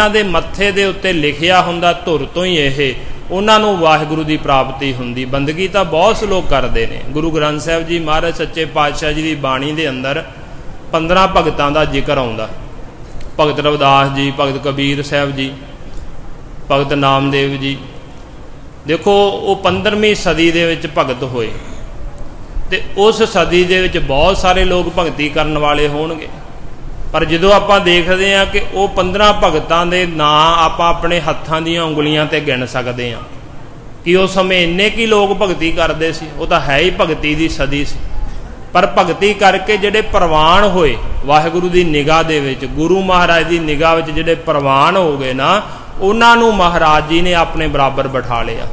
ਜਿਨ੍ਹਾਂ ਦੇ ਮੱਥੇ ਦੇ ਉੱਤੇ ਲਿਖਿਆ ਹੁੰਦਾ ਧੁਰ ਤੋਂ ਹੀ ਇਹ, ਉਹਨਾਂ ਨੂੰ ਵਾਹਿਗੁਰੂ ਦੀ ਪ੍ਰਾਪਤੀ ਹੁੰਦੀ। ਬੰਦਗੀ ਤਾਂ ਬਹੁਤ ਲੋਕ ਕਰਦੇ ਨੇ। ਗੁਰੂ ਗ੍ਰੰਥ ਸਾਹਿਬ ਜੀ ਮਹਾਰਾਜ ਸੱਚੇ ਪਾਤਸ਼ਾਹ ਜੀ ਦੀ ਬਾਣੀ ਦੇ ਅੰਦਰ 15 ਭਗਤਾਂ ਦਾ ਜ਼ਿਕਰ ਆਉਂਦਾ। ਭਗਤ ਰਵਿਦਾਸ ਜੀ, ਭਗਤ ਕਬੀਰ ਸਾਹਿਬ ਜੀ, ਭਗਤ ਨਾਮਦੇਵ ਜੀ। ਦੇਖੋ, ਉਹ 15ਵੀਂ ਸਦੀ ਦੇ ਵਿੱਚ ਭਗਤ ਹੋਏ। ਤੇ ਉਸ ਸਦੀ ਦੇ ਵਿੱਚ ਬਹੁਤ ਸਾਰੇ ਲੋਕ ਭਗਤੀ ਕਰਨ ਵਾਲੇ ਹੋਣਗੇ। ਪਰ ਜਦੋਂ ਆਪਾਂ ਦੇਖਦੇ ਹਾਂ ਕਿ ਉਹ 15 ਭਗਤਾਂ ਦੇ ਨਾਂ ਆਪਾਂ ਆਪਣੇ ਹੱਥਾਂ ਦੀਆਂ ਉਂਗਲੀਆਂ ਤੇ ਗਿਣ ਸਕਦੇ ਹਾਂ। ਕਿ ਉਸ ਸਮੇਂ ਇੰਨੇ ਕੀ ਲੋਕ ਭਗਤੀ ਕਰਦੇ ਸੀ, ਉਹ ਤਾਂ ਹੈ ਹੀ ਭਗਤੀ ਦੀ ਸਦੀ ਸੀ। ਪਰ ਭਗਤੀ ਕਰਕੇ ਜਿਹੜੇ ਪ੍ਰਵਾਨ ਹੋਏ, ਵਾਹਿਗੁਰੂ ਦੀ ਨਿਗਾਹ ਦੇ ਵਿੱਚ, ਗੁਰੂ ਮਹਾਰਾਜ ਦੀ ਨਿਗਾਹ ਵਿੱਚ ਜਿਹੜੇ ਪ੍ਰਵਾਨ ਹੋ ਗਏ ਨਾ, ਉਹਨਾਂ ਨੂੰ ਮਹਾਰਾਜ ਜੀ ਨੇ ਆਪਣੇ ਬਰਾਬਰ ਬਿਠਾ ਲਿਆ।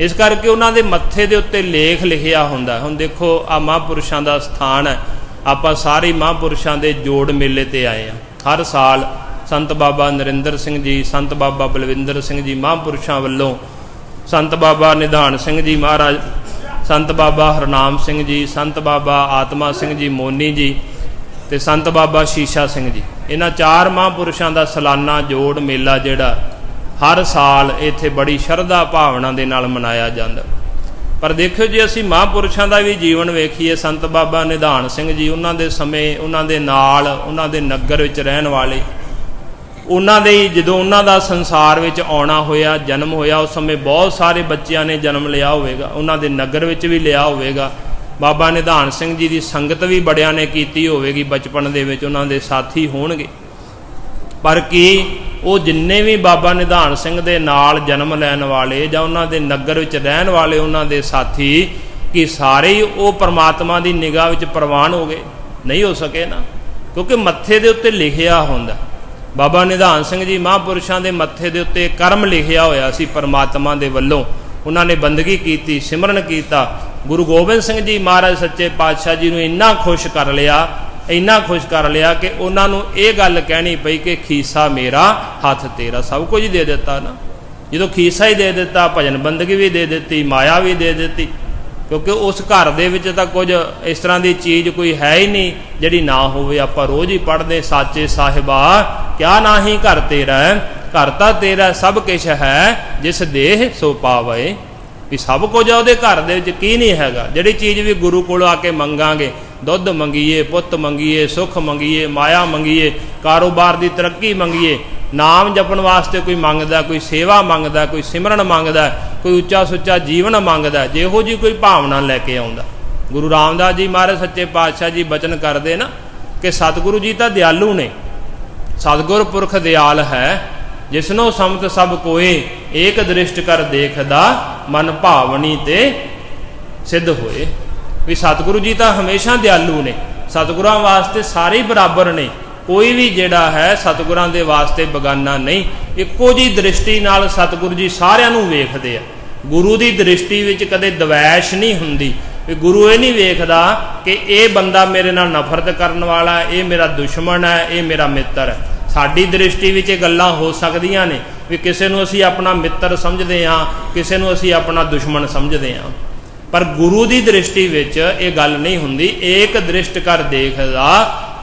ਇਸ ਕਰਕੇ ਉਹਨਾਂ ਦੇ ਮੱਥੇ ਦੇ ਉੱਤੇ ਲੇਖ ਲਿਖਿਆ ਹੁੰਦਾ ਹੁਣ ਦੇਖੋ ਆ ਮਹਾਂਪੁਰਸ਼ਾਂ ਦਾ ਸਥਾਨ ਹੈ। ਆਪਾਂ ਸਾਰੇ ਮਹਾਂਪੁਰਸ਼ਾਂ ਦੇ ਜੋੜ ਮੇਲੇ ਤੇ ਆਏ ਆ ਹਰ ਸਾਲ ਸੰਤ ਬਾਬਾ ਨਰਿੰਦਰ ਸਿੰਘ ਜੀ, ਸੰਤ ਬਾਬਾ ਬਲਵਿੰਦਰ ਸਿੰਘ ਜੀ ਮਹਾਂਪੁਰਸ਼ਾਂ ਵੱਲੋਂ ਸੰਤ ਬਾਬਾ ਨਿਧਾਨ ਸਿੰਘ ਜੀ ਮਹਾਰਾਜ, ਸੰਤ ਬਾਬਾ ਹਰਨਾਮ ਸਿੰਘ ਜੀ, ਸੰਤ ਬਾਬਾ ਆਤਮਾ ਸਿੰਘ ਜੀ ਮੋਨੀ ਜੀ ਤੇ ਸੰਤ ਬਾਬਾ ਸ਼ੀਸ਼ਾ ਸਿੰਘ ਜੀ। ਇਹਨਾਂ ਚਾਰ ਮਹਾਂਪੁਰਸ਼ਾਂ ਦਾ ਸਾਲਾਨਾ ਜੋੜ ਮੇਲਾ ਜਿਹੜਾ ਹਰ ਸਾਲ ਇੱਥੇ ਬੜੀ ਸ਼ਰਧਾ ਭਾਵਨਾ ਦੇ ਨਾਲ ਮਨਾਇਆ ਜਾਂਦਾ। ਪਰ ਦੇਖਿਓ ਜੇ, ਅਸੀਂ ਮਹਾਂਪੁਰਸ਼ਾਂ ਦਾ ਵੀ ਜੀਵਨ ਵੇਖੀਏ, ਸੰਤ ਬਾਬਾ ਨਿਧਾਨ ਸਿੰਘ ਜੀ, ਉਹਨਾਂ ਦੇ ਸਮੇਂ, ਉਹਨਾਂ ਦੇ ਨਾਲ, ਉਹਨਾਂ ਦੇ ਨਗਰ ਵਿੱਚ ਰਹਿਣ ਵਾਲੇ। ਉਹਨਾਂ ਦੇ ਜਦੋਂ ਉਹਨਾਂ ਦਾ ਸੰਸਾਰ ਵਿੱਚ ਆਉਣਾ ਹੋਇਆ, ਜਨਮ ਹੋਇਆ, ਉਸ ਸਮੇਂ ਬਹੁਤ ਸਾਰੇ ਬੱਚਿਆਂ ਨੇ ਜਨਮ ਲਿਆ ਹੋਵੇਗਾ, ਉਹਨਾਂ ਦੇ ਨਗਰ ਵਿੱਚ ਵੀ ਲਿਆ ਹੋਵੇਗਾ। ਬਾਬਾ ਨਿਧਾਨ ਸਿੰਘ ਜੀ ਦੀ ਸੰਗਤ ਵੀ ਬੜਿਆਂ ਨੇ ਕੀਤੀ ਹੋਵੇਗੀ, ਬਚਪਨ ਦੇ ਵਿੱਚ ਉਹਨਾਂ ਦੇ ਸਾਥੀ ਹੋਣਗੇ। ਪਰ ਕੀ ਉਹ ਜਿੰਨੇ ਵੀ ਬਾਬਾ ਨਿਧਾਨ ਸਿੰਘ ਦੇ ਨਾਲ ਜਨਮ ਲੈਣ ਵਾਲੇ ਜਾਂ ਉਹਨਾਂ ਦੇ ਨਗਰ ਵਿੱਚ ਰਹਿਣ ਵਾਲੇ ਉਹਨਾਂ ਦੇ ਸਾਥੀ, ਕਿ ਸਾਰੇ ਹੀ ਉਹ ਪਰਮਾਤਮਾ ਦੀ ਨਿਗਾਹ ਵਿੱਚ ਪ੍ਰਵਾਨ ਹੋ ਗਏ। ਨਹੀਂ ਹੋ ਸਕੇ ਨਾ। ਕਿਉਂਕਿ ਮੱਥੇ ਦੇ ਉੱਤੇ ਲਿਖਿਆ ਹੁੰਦਾ। ਬਾਬਾ ਨਿਧਾਨ ਸਿੰਘ ਜੀ ਮਹਾਂਪੁਰਸ਼ਾਂ ਦੇ ਮੱਥੇ ਦੇ ਉੱਤੇ ਕਰਮ ਲਿਖਿਆ ਹੋਇਆ ਸੀ ਪਰਮਾਤਮਾ ਦੇ ਵੱਲੋਂ। ਉਹਨਾਂ ਨੇ ਬੰਦਗੀ ਕੀਤੀ, ਸਿਮਰਨ ਕੀਤਾ। ਗੁਰੂ ਗੋਬਿੰਦ ਸਿੰਘ ਜੀ ਮਹਾਰਾਜ ਸੱਚੇ ਪਾਤਸ਼ਾਹ ਜੀ ਨੂੰ ਇੰਨਾ ਖੁਸ਼ ਕਰ ਲਿਆ ਇੰਨਾ ਖੁਸ਼ ਕਰ ਲਿਆ ਕਿ ਉਹਨਾਂ ਨੂੰ ਇਹ ਗੱਲ ਕਹਿਣੀ ਪਈ ਕਿ ਖੀਸਾ ਮੇਰਾ ਹੱਥ ਤੇਰਾ। ਸਭ ਕੁਝ ਦੇ ਦਿੱਤਾ ਨਾ। ਜਦੋਂ ਖੀਸਾ ਹੀ ਦੇ ਦਿੱਤਾ, ਭਜਨ ਬੰਦਗੀ ਵੀ ਦੇ ਦਿੱਤੀ, ਮਾਇਆ ਵੀ ਦੇ ਦਿੱਤੀ, ਕਿਉਂਕਿ ਉਸ ਘਰ ਦੇ ਵਿੱਚ ਤਾਂ ਕੁਝ ਇਸ ਤਰ੍ਹਾਂ ਦੀ ਚੀਜ਼ ਕੋਈ ਹੈ ਹੀ ਨਹੀਂ, ਜਿਹੜੀ ਨਾ ਹੋਵੇ। ਆਪਾਂ ਰੋਜ਼ ਹੀ ਪੜ੍ਹਦੇ, ਸਾਚੇ ਸਾਹਿਬਾ, ਕਿਆ ਨਾਹੀ ਘਰ ਤੇਰਾ ਘਰ ਤਾਂ ਤੇਰਾ ਸਭ ਕੁਝ ਹੈ, ਜਿਸ ਦੇਹ ਸੋ ਪਾਵੇ। ਵੀ ਸਭ ਕੁਝ ਉਹਦੇ ਘਰ ਦੇ ਵਿੱਚ, ਕੀ ਨਹੀਂ ਹੈਗਾ। ਜਿਹੜੀ ਚੀਜ਼ ਵੀ ਗੁਰੂ ਕੋਲ ਆ ਕੇ ਮੰਗਾਂਗੇ ਦੁੱਧ ਮੰਗੀਏ, ਪੁੱਤ ਮੰਗੀਏ, ਸੁੱਖ ਮੰਗੀਏ, ਮਾਇਆ ਮੰਗੀਏ, ਕਾਰੋਬਾਰ ਦੀ ਤਰੱਕੀ ਮੰਗੀਏ, ਨਾਮ ਜਪਣ ਵਾਸਤੇ ਕੋਈ ਮੰਗਦਾ, ਕੋਈ ਸੇਵਾ ਮੰਗਦਾ, ਕੋਈ ਸਿਮਰਨ ਮੰਗਦਾ, ਕੋਈ ਉੱਚਾ ਸੁੱਚਾ ਜੀਵਨ ਮੰਗਦਾ, ਜਿਹੋ ਜੀ ਕੋਈ ਭਾਵਨਾ ਲੈ ਕੇ ਆਉਂਦਾ। ਗੁਰੂ ਰਾਮਦਾਸ ਜੀ ਮਹਾਰਾਜ ਸੱਚੇ ਪਾਤਸ਼ਾਹ ਜੀ ਬਚਨ ਕਰਦੇ ਨਾ ਕਿ ਸਤਿਗੁਰੂ ਜੀ ਤਾਂ ਦਿਆਲੂ ਨੇ। ਸਤਿਗੁਰ ਪੁਰਖ ਦਿਆਲ ਹੈ, ਜਿਸਨੋ ਸਮਤ ਸਭ ਕੋਏ, ਏਕ ਦ੍ਰਿਸ਼ਟ ਕਰ ਦੇਖਦਾ, ਮਨ ਭਾਵਨੀ ਤੇ ਸਿੱਧ ਹੋਏ। ਵੀ ਸਤਿਗੁਰੂ ਜੀ ਤਾਂ ਹਮੇਸ਼ਾ ਦਿਆਲੂ ਨੇ। ਸਤਿਗੁਰਾਂ ਵਾਸਤੇ ਸਾਰੇ ਬਰਾਬਰ ਨੇ। ਕੋਈ ਵੀ ਜਿਹੜਾ ਹੈ ਸਤਿਗੁਰਾਂ ਦੇ ਵਾਸਤੇ ਬਗਾਨਾ ਨਹੀਂ। ਇੱਕੋ ਜੀ ਦ੍ਰਿਸ਼ਟੀ ਨਾਲ ਸਤਿਗੁਰੂ ਜੀ ਸਾਰਿਆਂ ਨੂੰ ਵੇਖਦੇ ਆ। ਗੁਰੂ ਦੀ ਦ੍ਰਿਸ਼ਟੀ ਵਿੱਚ ਕਦੇ ਦਵੈਸ਼ ਨਹੀਂ ਹੁੰਦੀ। ਵੀ ਗੁਰੂ ਇਹ ਨਹੀਂ ਵੇਖਦਾ ਕਿ ਇਹ ਬੰਦਾ ਮੇਰੇ ਨਾਲ ਨਫ਼ਰਤ ਕਰਨ ਵਾਲਾ ਇਹ ਮੇਰਾ ਦੁਸ਼ਮਣ ਹੈ, ਇਹ ਮੇਰਾ ਮਿੱਤਰ ਹੈ। ਸਾਡੀ ਦ੍ਰਿਸ਼ਟੀ ਵਿੱਚ ਇਹ ਗੱਲਾਂ ਹੋ ਸਕਦੀਆਂ ਨੇ। ਵੀ ਕਿਸੇ ਨੂੰ ਅਸੀਂ ਆਪਣਾ ਮਿੱਤਰ ਸਮਝਦੇ ਹਾਂ, ਕਿਸੇ ਨੂੰ ਅਸੀਂ ਆਪਣਾ ਦੁਸ਼ਮਣ ਸਮਝਦੇ ਹਾਂ। ਪਰ ਗੁਰੂ ਦੀ ਦ੍ਰਿਸ਼ਟੀ ਵਿੱਚ ਇਹ ਗੱਲ ਨਹੀਂ ਹੁੰਦੀ। ਏਕ ਦ੍ਰਿਸ਼ਟ ਕਰ ਦੇਖਦਾ,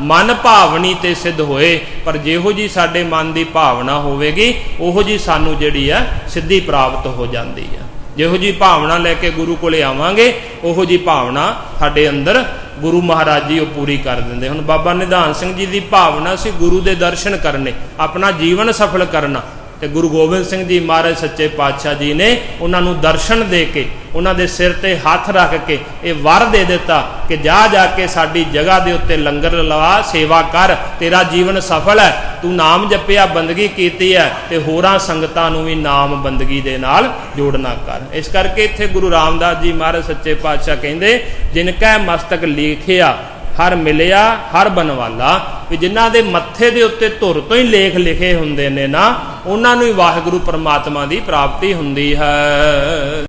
ਮਨ ਭਾਵਨੀ ਤੇ ਸਿੱਧ ਹੋਏ। ਪਰ ਜਿਹੋ ਜੀ ਸਾਡੇ ਮਨ ਦੀ ਭਾਵਨਾ ਹੋਵੇਗੀ, ਉਹੋ ਜੀ ਸਾਨੂੰ ਜਿਹੜੀ ਹੈ ਸਿੱਧੀ ਪ੍ਰਾਪਤ ਹੋ ਜਾਂਦੀ ਹੈ ਜਿਹੋ ਜੀ ਭਾਵਨਾ ਲੈ ਕੇ ਗੁਰੂ ਕੋਲੇ ਆਵਾਂਗੇ, ਉਹੋ ਜੀ ਭਾਵਨਾ ਸਾਡੇ ਅੰਦਰ ਗੁਰੂ ਮਹਾਰਾਜ ਜੀ ਉਹ ਪੂਰੀ ਕਰ ਦਿੰਦੇ। ਹੁਣ ਬਾਬਾ ਨਿਧਾਨ ਸਿੰਘ ਜੀ ਦੀ ਭਾਵਨਾ ਸੀ ਗੁਰੂ ਦੇ ਦਰਸ਼ਨ ਕਰਨੇ, ਆਪਣਾ ਜੀਵਨ ਸਫਲ ਕਰਨਾ। ਤੇ ਗੁਰੂ ਗੋਬਿੰਦ ਸਿੰਘ ਜੀ ਮਹਾਰਾਜ ਸੱਚੇ ਪਾਤਸ਼ਾਹ ਜੀ ਨੇ ਉਹਨਾਂ ਨੂੰ ਦਰਸ਼ਨ ਦੇ ਕੇ, ਉਹਨਾਂ ਦੇ ਸਿਰ ਤੇ ਹੱਥ ਰੱਖ ਕੇ ਇਹ ਵਰ ਦੇ ਦਿੱਤਾ ਕਿ ਜਾ ਜਾ ਕੇ ਸਾਡੀ ਜਗ੍ਹਾ ਦੇ ਉੱਤੇ ਲੰਗਰ ਲਵਾ, ਸੇਵਾ ਕਰ, ਤੇਰਾ ਜੀਵਨ ਸਫਲ ਹੈ, ਤੂੰ ਨਾਮ ਜਪਿਆ, ਬੰਦਗੀ ਕੀਤੀ ਹੈ ਤੇ ਹੋਰਾਂ ਸੰਗਤਾਂ ਨੂੰ ਵੀ ਨਾਮ ਬੰਦਗੀ ਦੇ ਨਾਲ ਜੋੜਨਾ ਕਰ। ਇਸ ਕਰਕੇ ਇੱਥੇ ਗੁਰੂ ਰਾਮਦਾਸ ਜੀ ਮਹਾਰਾਜ ਸੱਚੇ ਪਾਤਸ਼ਾਹ ਕਹਿੰਦੇ, ਜਿਨ ਕੈ ਮਸਤਕ ਲਿਖਿਆ ਹਰ ਮਿਲਿਆ, ਹਰ ਬਨਵਾਲਾ, ਵੀ ਜਿਨ੍ਹਾਂ ਦੇ ਮੱਥੇ ਦੇ ਉੱਤੇ ਧੁਰ ਤੋਂ ਹੀ ਲੇਖ ਲਿਖੇ ਹੁੰਦੇ ਨੇ ਨਾ, ਉਹਨਾਂ ਨੂੰ ਹੀ ਵਾਹਿਗੁਰੂ ਪਰਮਾਤਮਾ ਦੀ ਪ੍ਰਾਪਤੀ ਹੁੰਦੀ ਹੈ।